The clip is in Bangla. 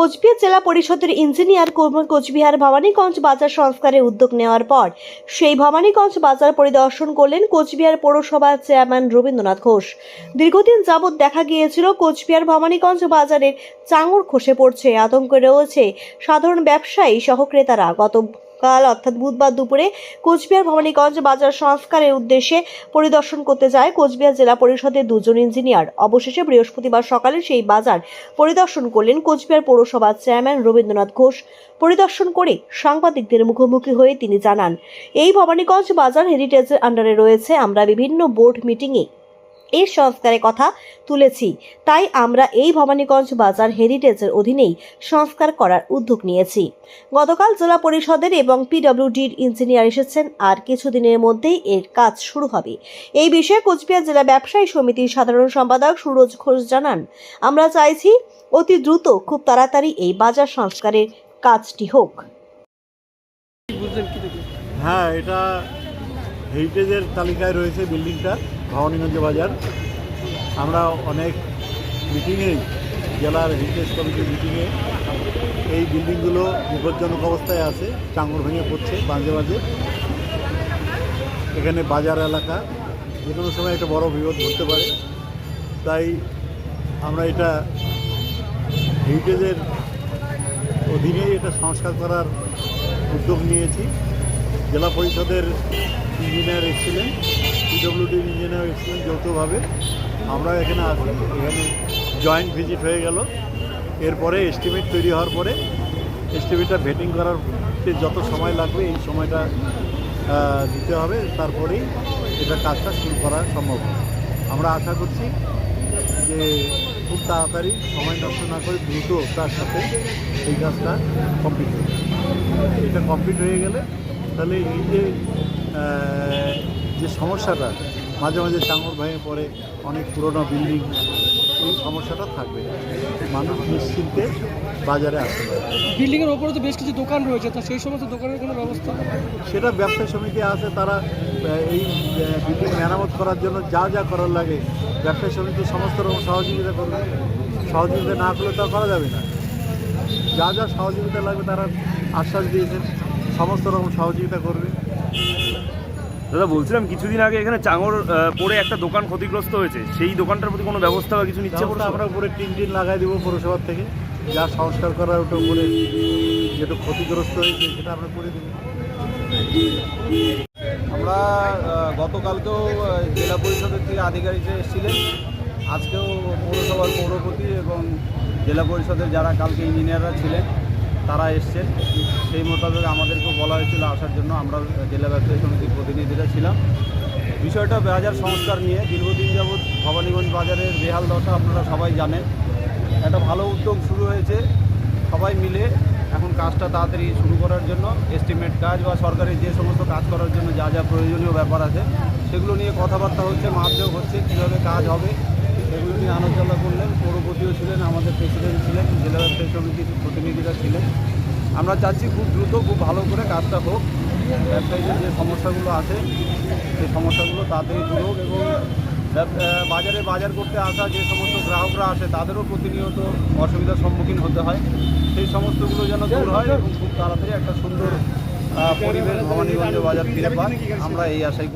কোচবিহার জেলা পরিষদের ইঞ্জিনিয়ার কোচবিহার ভবানীগঞ্জ বাজার সংস্কারের উদ্যোগ নেওয়ার পর সেই ভবানীগঞ্জ বাজার পরিদর্শন করলেন কোচবিহার পৌরসভার চেয়ারম্যান রবীন্দ্রনাথ ঘোষ। দীর্ঘদিন যাবৎ দেখা গিয়েছিল কোচবিহার ভবানীগঞ্জ বাজারের চাঙড় খসে পড়ছে, আতঙ্কে রয়েছে সাধারণ ব্যবসায়ী সহ ক্রেতারা। গতকাল অর্থাৎ বুধবার দুপুরে কোচবিহার ভবানীগঞ্জ বাজার সংস্কারের উদ্দেশ্যে পরিদর্শন করতে যায় কোচবিহার জেলা পরিষদের দুজন ইঞ্জিনিয়ার। অবশেষে বৃহস্পতিবার সকালে সেই বাজার পরিদর্শন করলেন কোচবিহার পৌরসভার চেয়ারম্যান রবীন্দ্রনাথ ঘোষ। পরিদর্শন করে সাংবাদিকদের মুখোমুখি হয়ে তিনি জানান, এই ভবানীগঞ্জ বাজার হেরিটেজের আন্ডারে রয়েছে। আমরা বিভিন্ন বোর্ড মিটিংয়ে এর সংস্কারের কথা তুলেছি। তাই আমরা এই ভবানীগঞ্জ বাজার হেরিটেজের অধীনেই সংস্কার করার উদ্যোগ নিয়েছি। গতকাল জেলা পরিষদের এবং পিডব্লিউডির ইঞ্জিনিয়ার এসেছেন আর কিছুদিনের মধ্যেই এর কাজ শুরু হবে। এই বিষয়ে কোচবিহার জেলা ব্যবসায়ী সমিতির সাধারণ সম্পাদক সুরজ ঘোষ জানান, আমরা চাইছি অতি দ্রুত খুব তাড়াতাড়ি এই বাজার সংস্কারের কাজটি হোক। হ্যাঁ এটা হেরিটেজের তালিকায় রয়েছে বিল্ডিংটা। ভবানীগঞ্জ বাজার। আমরা অনেক মিটিংয়ে জেলার হেরিটেজ কমিটির মিটিংয়ে এই বিল্ডিংগুলো বিপজ্জনক অবস্থায় আছে চাঙড় ভেঙে পড়ছে বাজে বাজে। এখানে বাজার এলাকা, যে কোনো সময় একটা বড় বিপদ ঘটতে পারে। তাই আমরা এটা হেরিটেজের অধীনেই এটা সংস্কার করার উদ্যোগ নিয়েছি। জেলা পরিষদের ইঞ্জিনিয়ার এসেছিলেন। পিডব্লিউডির ইঞ্জিনিয়ার এসেছিলেন যৌথভাবে আমরা এখানে আসি এখানে জয়েন্ট ভিজিট হয়ে গেল। এরপরে এস্টিমেট তৈরি হওয়ার পরে এস্টিমেটটা ভেটিং করার যত সময় লাগবে এই সময়টা দিতে হবে। তারপরেই এটা কাজটা শুরু করা সম্ভব। আমরা আশা করছি যে খুব তাড়াতাড়ি সময় নষ্ট না করে দ্রুত তার সাথে এই কাজটা কমপ্লিট হবে। এটা কমপ্লিট হয়ে গেলে তাহলে এই যে যে সমস্যাটা মাঝে মাঝে চাঙড় ভেঙে পড়ে অনেক পুরনো বিল্ডিং এই সমস্যাটা থাকবে। মানুষ নিশ্চিন্তে বাজারে আসতে পারে বিল্ডিং এর ওপরে তো বেশ কিছু দোকান রয়েছে তা সেই সমস্ত দোকানের কোনো ব্যবস্থা সেটা ব্যবসা সমিতি আছে তারা এই বিল্ডিং মেরামত করার জন্য যা যা করার লাগে ব্যবসা সমিতি সমস্ত রকম সহযোগিতা করবে। সহযোগিতা না করলে তো করা যাবে না। যা যা সহযোগিতা লাগবে তারা আশ্বাস দিয়েছেন সমস্ত রকম সহযোগিতা করবে। দাদা বলছিলাম কিছুদিন আগে এখানে চাঙর পড়ে একটা দোকান ক্ষতিগ্রস্ত হয়েছে। সেই দোকানটার প্রতি কোনো ব্যবস্থা বা কিছু নিচ্ছে আমরা উপরে টিন টিন লাগাই দেবো পৌরসভার থেকে। যা সংস্কার করার ওটা উপরে যেটা ক্ষতিগ্রস্ত হয়েছে সেটা আমরা করে দেবো। আমরা গতকালকেও জেলা পরিষদের থেকে আধিকারিকরা এসেছিলেন। আজকেও পৌরসভার পৌরপতি এবং জেলা পরিষদের যারা কালকে ইঞ্জিনিয়াররা ছিলেন তারা এসছেন সেই মোতাবেক আমাদেরকেও বলা হয়েছিল আসার জন্য। আমরা জেলা ব্যবসায়ী সমিতির প্রতিনিধিরা ছিলাম। বিষয়টা বাজার সংস্কার নিয়ে দীর্ঘদিন যাবৎ ভবানীগঞ্জ বাজারের বেহাল দশা আপনারা সবাই জানেন। একটা ভালো উদ্যোগ শুরু হয়েছে সবাই মিলে। এখন কাজটা তাড়াতাড়ি শুরু করার জন্য এস্টিমেট কাজ বা সরকারের যে সমস্ত কাজ করার জন্য যা যা প্রয়োজনীয় ব্যাপার আছে, সেগুলো নিয়ে কথাবার্তা হচ্ছে মাপযোগ হচ্ছে, কীভাবে কাজ হবে এগুলো নিয়ে আলোচনা করলেন পৌরপতিও ছিলেন, আমাদের প্রেসিডেন্ট ছিলেন, জেলা ব্যবসায়ী সমিতির প্রতিনিধিরা ছিলেন। আমরা চাচ্ছি খুব দ্রুত, খুব ভালো করে কাজটা হোক। ব্যবসায়ীদের যে সমস্যাগুলো আছে, সেই সমস্যাগুলো তাড়াতাড়ি দূর হোক এবং বাজারে বাজার করতে আসা যে সমস্ত গ্রাহকরা আসে, তাদেরও প্রতিনিয়ত অসুবিধার সম্মুখীন হতে হয়। সেই সমস্তগুলো যেন দূর হয় এবং খুব তাড়াতাড়ি একটা সুন্দর পরিবেশ ভবানীগঞ্জ বাজার ফিরে পান আমরা এই আশাই।